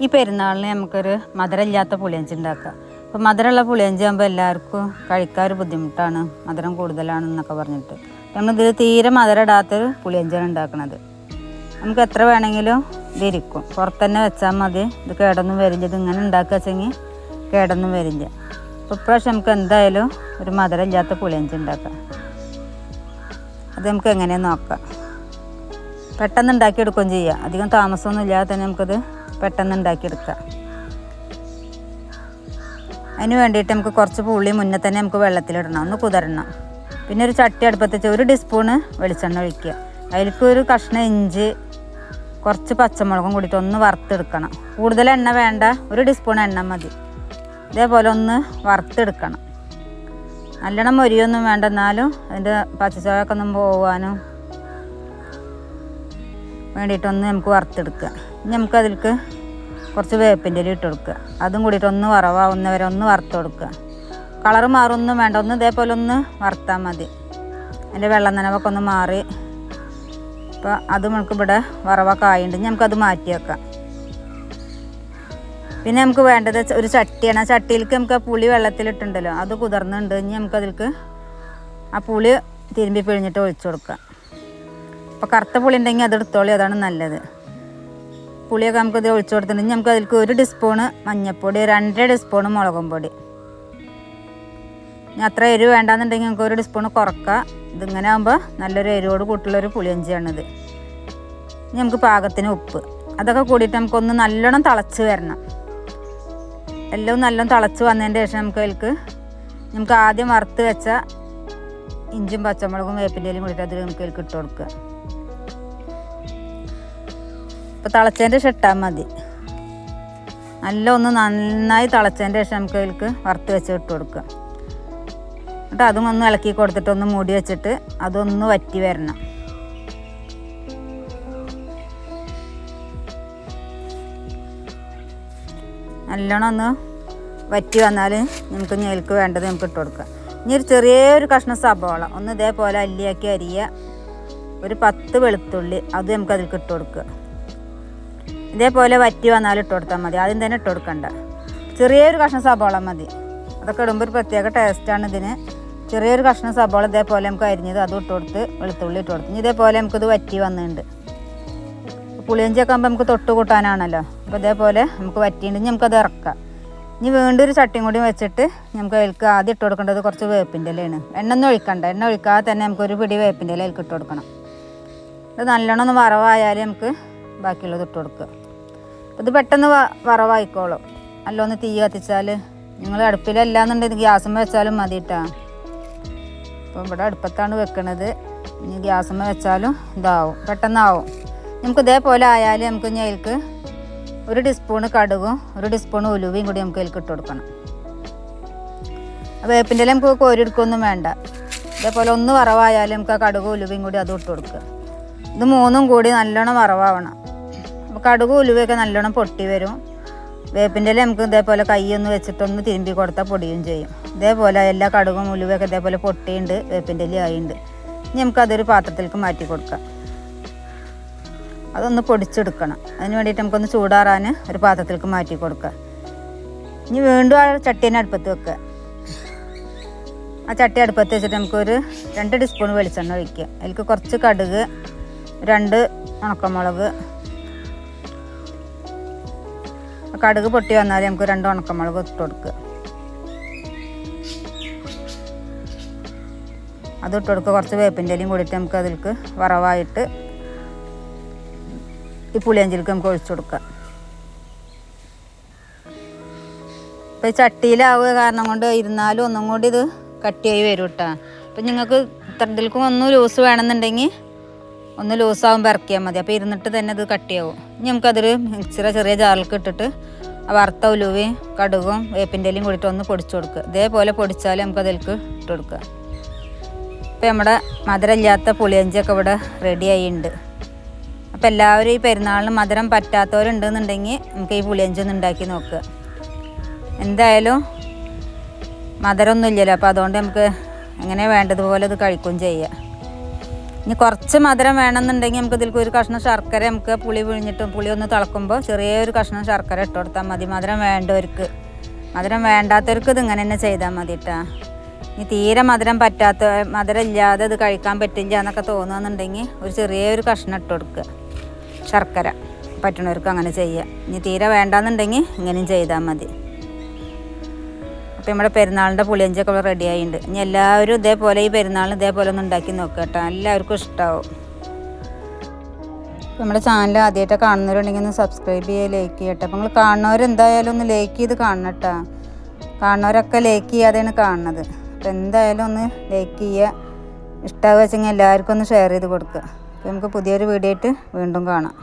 ഈ പെരുന്നാളിന് നമുക്കൊരു മധുരമില്ലാത്ത പുളിയഞ്ചി ഉണ്ടാക്കാം അപ്പോൾ മധുരമുള്ള പുളിയഞ്ചി ആകുമ്പോൾ എല്ലാവർക്കും കഴിക്കാൻ ഒരു ബുദ്ധിമുട്ടാണ്. മധുരം കൂടുതലാണെന്നൊക്കെ പറഞ്ഞിട്ട്. നമ്മളിതിൽ തീരെ മധുരം ഇടാത്തൊരു പുളിയഞ്ചിയാണ് ഉണ്ടാക്കുന്നത് നമുക്ക് എത്ര വേണമെങ്കിലും ഇതിരിക്കും പുറത്തന്നെ വെച്ചാൽ മതി. ഇത് കേടൊന്നും വരില്ല. ഇത് ഇങ്ങനെ ഉണ്ടാക്കുക വെച്ചെങ്കിൽ കേടൊന്നും വരില്ല. അപ്പോൾ ഇപ്രാവശ്യം നമുക്ക് എന്തായാലും ഒരു മധുരമില്ലാത്ത പുളിയഞ്ചി ഉണ്ടാക്കാം. അത് നമുക്ക് എങ്ങനെയാണ് നോക്കാം. പെട്ടെന്ന് ഉണ്ടാക്കിയെടുക്കുകയും ചെയ്യാം. അധികം താമസമൊന്നും ഇല്ലാതെ തന്നെ നമുക്കത് പെട്ടെന്ന് ഉണ്ടാക്കിയെടുക്കാം അതിന് വേണ്ടിയിട്ട് നമുക്ക് കുറച്ച് പുള്ളി മുന്നേ തന്നെ നമുക്ക് വെള്ളത്തിലിടണം. ഒന്ന് കുതിരണം. പിന്നെ ഒരു ചട്ടി അടുപ്പത്ത് വെച്ച് ഒരു ടീസ്പൂണ് വെളിച്ചെണ്ണ ഒഴിക്കുക. അതിലേക്ക് ഒരു കഷ്ണം ഇഞ്ചി കുറച്ച് പച്ചമുളകും കൂടിയിട്ട് ഒന്ന് വറുത്തെടുക്കണം. കൂടുതൽ എണ്ണ വേണ്ട ഒരു ടീസ്പൂൺ എണ്ണ മതി. ഇതേപോലെ ഒന്ന് വറുത്തെടുക്കണം. നല്ലോണം മൊരിയൊന്നും വേണ്ട എന്നാലും അതിന്റെ പച്ചച്ചോയൊക്കെ ഒന്നും പോകാനും വേണ്ടിയിട്ടൊന്ന് നമുക്ക് വറുത്തെടുക്കുക. ഇനി നമുക്ക് അതിലേക്ക് കുറച്ച് വേപ്പിന്റെ ഇല ഇട്ട് കൊടുക്കുക. അതും കൂടിയിട്ട് ഒന്ന് വരെ ഒന്ന് വറുത്ത് കൊടുക്കുക. കളറ് മാറൊന്നും വേണ്ട. ഒന്ന് ഇതേപോലെ ഒന്ന് വറുത്താൽ മതി. അതിന്റെ വെള്ളം നനവൊക്കെ ഒന്ന് മാറി. അപ്പോൾ അത് നമുക്ക് ഇവിടെ വറവൊക്കെ ആയിട്ടുണ്ട്. നമുക്കത് മാറ്റി വെക്കാം. പിന്നെ നമുക്ക് വേണ്ടത് ഒരു ചട്ടിയാണ്. ആ ചട്ടിയിലേക്ക് നമുക്ക് ആ പുളി വെള്ളത്തിലിട്ടുണ്ടല്ലോ അത് കുതിർന്നുണ്ട്. ഇനി നമുക്ക് അതിലേക്ക് ആ പുളി തിരുമ്പി പിഴിഞ്ഞിട്ട് ഒഴിച്ചു കൊടുക്കാം. അപ്പോൾ കറുത്ത പുളി ഉണ്ടെങ്കിൽ അത് എടുത്തോളി. അതാണ് നല്ലത്. പുളിയൊക്കെ നമുക്ക് ഇതിൽ ഒഴിച്ചു കൊടുത്തിട്ടുണ്ടെങ്കിൽ നമുക്ക് അതിലേക്ക് ഒരു ടീസ്പൂണ് മഞ്ഞൾപ്പൊടി രണ്ടര ടീസ്പൂണ് മുളകും പൊടി. ഇനി അത്ര എരിവ് വേണ്ടാന്നുണ്ടെങ്കിൽ നമുക്ക് ഒരു ടീസ്പൂണ് കുറക്കാം. ഇതിങ്ങനെ ആകുമ്പോൾ നല്ലൊരു എരിവോട് കൂട്ടുള്ളൊരു പുളിയഞ്ചിയാണിത്. ഇനി നമുക്ക് പാകത്തിന് ഉപ്പ്. അതൊക്കെ കൂടിയിട്ട് നമുക്കൊന്ന് നല്ലോണം തിളച്ച് വരണം. എല്ലാം നല്ലോണം തിളച്ച് വന്നതിന്റെ ശേഷം നമുക്ക് അതിൽക്ക് നമുക്ക് ആദ്യം വറുത്ത് വെച്ച ഇഞ്ചും പച്ചമുളകും വേപ്പിന്റെ ഇലയും കൂടിയിട്ട് അതിൽ നമുക്ക് അതിൽക്ക് ഇട്ട് കൊടുക്കുക. ഇപ്പോൾ തിളച്ചതിന്റെ ഇട്ടാൽ മതി. നല്ല ഒന്ന് നന്നായി തിളച്ചതിന്റെ ശേഷം നമുക്ക് അതിലേക്ക് വറുത്ത് വെച്ച് ഇട്ട് കൊടുക്കുക. എന്നിട്ട് അതും ഒന്ന് ഇളക്കി കൊടുത്തിട്ട് ഒന്ന് മൂടി വെച്ചിട്ട് അതൊന്ന് വറ്റി വരണം. നല്ലോണം ഒന്ന് വറ്റി വന്നാൽ നമുക്ക് ഞെൽക്ക് വേണ്ടത് നമുക്ക് ഇട്ട് കൊടുക്കാം. ഇനി ഒരു ചെറിയൊരു കഷ്ണം സബോള ഒന്ന് ഇതേപോലെ അല്ലിയാക്കി അരിയുക ഒരു പത്ത് വെളുത്തുള്ളി അത് നമുക്ക് അതിലേക്ക് ഇട്ട് കൊടുക്കുക. ഇതേപോലെ വറ്റി വന്നാൽ ഇട്ട് കൊടുത്താൽ മതി. ആദ്യം തന്നെ ഇട്ട് കൊടുക്കണ്ട. ചെറിയൊരു കഷ്ണം സബോള മതി. അതൊക്കെ ഇടുമ്പോൾ ഒരു പ്രത്യേക ടേസ്റ്റാണ് ഇതിന്. ചെറിയൊരു കഷ്ണം സബോള ഇതേപോലെ നമുക്ക് അരിഞ്ഞത് അതും ഇട്ട് കൊടുത്ത് വെളുത്തുള്ളി ഇട്ട് കൊടുത്ത്. ഇതേപോലെ നമുക്കിത് വറ്റി വന്നിട്ടുണ്ട്. പുളിയഞ്ചിയൊക്കെ ആകുമ്പോൾ നമുക്ക് തൊട്ട് കൂട്ടാനാണല്ലോ. അപ്പോൾ ഇതേപോലെ നമുക്ക് വറ്റിയിട്ടുണ്ടെങ്കിൽ നമുക്കത് ഇറക്കാം. ഇനി വീണ്ടും ഒരു ചട്ടിയും കൂടി വെച്ചിട്ട് നമുക്ക് അതിൽക്ക് ആദ്യം ഇട്ട് കൊടുക്കേണ്ടത് കുറച്ച് വേപ്പിന്റെ ഇലയാണ്. എണ്ണ ഒന്നും ഒഴിക്കണ്ട. എണ്ണ ഒഴിക്കാതെ തന്നെ നമുക്കൊരു പിടി വേപ്പിന്റെ ഇല അതിൽക്ക് ഇട്ട് കൊടുക്കണം. ഇത് നല്ലോണം ഒന്ന് വറവായാൽ നമുക്ക് ബാക്കിയുള്ളത് ഇട്ട് കൊടുക്കുക. അപ്പോൾ ഇത് പെട്ടെന്ന് വറവായിക്കോളും. നല്ല ഒന്ന് തീ കത്തിച്ചാൽ നിങ്ങൾ അടുപ്പിലല്ല എന്നുണ്ടെങ്കിൽ ഗ്യാസുമ്മ വെച്ചാലും മതി കേട്ടോ അപ്പോൾ ഇവിടെ അടുപ്പത്താണ് വെക്കണത്. ഇനി ഗ്യാസുമ്മ വെച്ചാലും ഇതാവും. പെട്ടെന്നാവും. നമുക്ക് ഇതേപോലെ ആയാൽ നമുക്ക് ഇനി അതിൽക്ക് ഒരു ടീസ്പൂണ് കടുകും ഒരു ടീസ്പൂൺ ഉലുവയും കൂടി നമുക്ക് അതിൽക്ക് ഇട്ട് കൊടുക്കണം. വേപ്പിന്റെ നമുക്ക് കോരിയെടുക്കൊന്നും വേണ്ട. ഇതേപോലെ ഒന്ന് വറവായാലും നമുക്ക് ആ കടുകും ഉലുവയും കൂടി അതും ഇട്ട് കൊടുക്കുക. ഇത് മൂന്നും കൂടി നല്ലോണം വറവാവണം. കടുകും ഉലുവയൊക്കെ നല്ലോണം പൊട്ടി വരും. വേപ്പിന്റെ ഇല നമുക്ക് ഇതേപോലെ കൈയൊന്ന് വെച്ചിട്ടൊന്ന് തിരുമ്പി കൊടുത്താൽ പൊടിയും ചെയ്യും. ഇതേപോലെ എല്ലാ കടുകും ഉലുവയൊക്കെ ഇതേപോലെ പൊട്ടിയുണ്ട് വേപ്പിന്റെ ഇല ആയിണ്ട്. ഇനി നമുക്കതൊരു പാത്രത്തിലേക്ക് മാറ്റി കൊടുക്കാം. അതൊന്ന് പൊടിച്ചെടുക്കണം. അതിന് വേണ്ടിയിട്ട് നമുക്കൊന്ന് ചൂടാറാൻ ഒരു പാത്രത്തിലേക്ക് മാറ്റി കൊടുക്കുക ഇനി വീണ്ടും ആ ചട്ടീനെ അടുപ്പത്ത് വെക്കുക. ആ ചട്ടി അടുപ്പത്ത് വെച്ചിട്ട് നമുക്കൊരു രണ്ട് ടീസ്പൂൺ വെളിച്ചെണ്ണ ഒഴിക്കുക. അതിലേക്ക് കുറച്ച് കടുക് രണ്ട് ഉണക്കമുളക് കടുക് പൊട്ടി വന്നാൽ നമുക്ക് രണ്ട് ഉണക്കമുളക് ഇട്ട് കൊടുക്കുക. അത് ഇട്ട് കൊടുക്കുക. കുറച്ച് വേപ്പിന്റെ ഇലയും കൂടിയിട്ട് നമുക്ക് അതിലേക്ക് വറവായിട്ട് ഈ പുളിയഞ്ചിലേക്ക് നമുക്ക് ഒഴിച്ചു കൊടുക്കാം ഇപ്പം ഈ ചട്ടിയിലാവുക കാരണം കൊണ്ട് ഇരുന്നാലും ഒന്നും കൂടി ഇത് കട്ടിയായി വരും കേട്ടോ. അപ്പം നിങ്ങൾക്ക് ഇത്രത്തിൽക്കും ഒന്നും ലൂസ് വേണമെന്നുണ്ടെങ്കിൽ ഒന്ന് ലൂസാകുമ്പോൾ ഇറക്കിയാൽ മതി. അപ്പോൾ ഇരുന്നിട്ട് തന്നെ അത് കട്ടിയാവും. ഇനി നമുക്കതൊരു മിക്സിയുടെ ചെറിയ ജാറിലേക്ക് ഇട്ടിട്ട് വറുത്ത ഉലുവയും കടുകും വേപ്പിന്റെ ഇലയും കൂടിയിട്ട് ഒന്ന് പൊടിച്ചു കൊടുക്കുക. ഇതേപോലെ പൊടിച്ചാൽ നമുക്ക് അതിലേക്ക് ഇട്ട് കൊടുക്കുക. ഇപ്പോൾ നമ്മുടെ മധുരമില്ലാത്ത പുളിയഞ്ചിയൊക്കെ ഇവിടെ റെഡി ആയിട്ടുണ്ട്. അപ്പോൾ എല്ലാവരും ഈ പെരുന്നാളിന് മധുരം പറ്റാത്തവരുണ്ടെന്നുണ്ടെങ്കിൽ നമുക്ക് ഈ പുളിയഞ്ചി ഒന്ന് ഉണ്ടാക്കി നോക്കുക. എന്തായാലും മധുരമൊന്നുമില്ലല്ലോ അപ്പോൾ അതുകൊണ്ട് നമുക്ക് എങ്ങനെ വേണ്ടതുപോലെ അത് കഴിക്കുകയും ചെയ്യാം. ഇനി കുറച്ച് മധുരം വേണമെന്നുണ്ടെങ്കിൽ നമുക്ക് ഇതിലേക്ക് ഒരു കഷ്ണം ശർക്കര നമുക്ക് പുളി പിഴിഞ്ഞിട്ടും പുളി ഒന്ന് തിളക്കുമ്പോൾ ചെറിയൊരു കഷ്ണം ശർക്കര ഇട്ട് കൊടുത്താൽ മതി. മധുരം വേണ്ടവർക്ക്. മധുരം വേണ്ടാത്തവർക്ക് ഇത് ഇങ്ങനെ തന്നെ ചെയ്താൽ മതി കേട്ടാ ഇനി തീരെ മധുരം പറ്റാത്ത മധുരം ഇല്ലാതെ ഇത് കഴിക്കാൻ പറ്റില്ല എന്നൊക്കെ തോന്നുകയെന്നുണ്ടെങ്കിൽ ഒരു ചെറിയൊരു കഷ്ണം ഇട്ട് കൊടുക്കുക. ശർക്കര പറ്റണവർക്ക് അങ്ങനെ ചെയ്യുക. ഇനി തീരെ വേണ്ടാന്നുണ്ടെങ്കിൽ ഇങ്ങനെയും ചെയ്താൽ മതി. അപ്പോൾ നമ്മുടെ പെരുന്നാളിന്റെ പുളിയഞ്ചൊക്കെ ഇവിടെ റെഡി ആയിട്ടുണ്ട് ഇനി എല്ലാവരും ഇതേപോലെ ഈ പെരുന്നാളിന് ഇതേപോലെ ഒന്ന് ഉണ്ടാക്കി നോക്കുക കേട്ടോ. എല്ലാവർക്കും ഇഷ്ടമാവും നമ്മുടെ ചാനൽ ആദ്യമായിട്ട് കാണുന്നവരുണ്ടെങ്കിൽ ഒന്ന് സബ്സ്ക്രൈബ് ചെയ്യുക ലൈക്ക് ചെയ്യട്ടെ അപ്പോൾ നിങ്ങൾ കാണുന്നവർ എന്തായാലും ഒന്ന് ലൈക്ക് ചെയ്ത് കാണണം കേട്ടോ. കാണുന്നവരൊക്കെ ലൈക്ക് ചെയ്യാതെയാണ് കാണുന്നത്. അപ്പോൾ എന്തായാലും ഒന്ന് ലൈക്ക് ചെയ്യുക ഇഷ്ടമാവുക വെച്ചെങ്കിൽ എല്ലാവർക്കും ഒന്ന് ഷെയർ ചെയ്ത് കൊടുക്കുക. അപ്പോൾ നമുക്ക് പുതിയൊരു വീഡിയോ ആയിട്ട് വീണ്ടും കാണാം.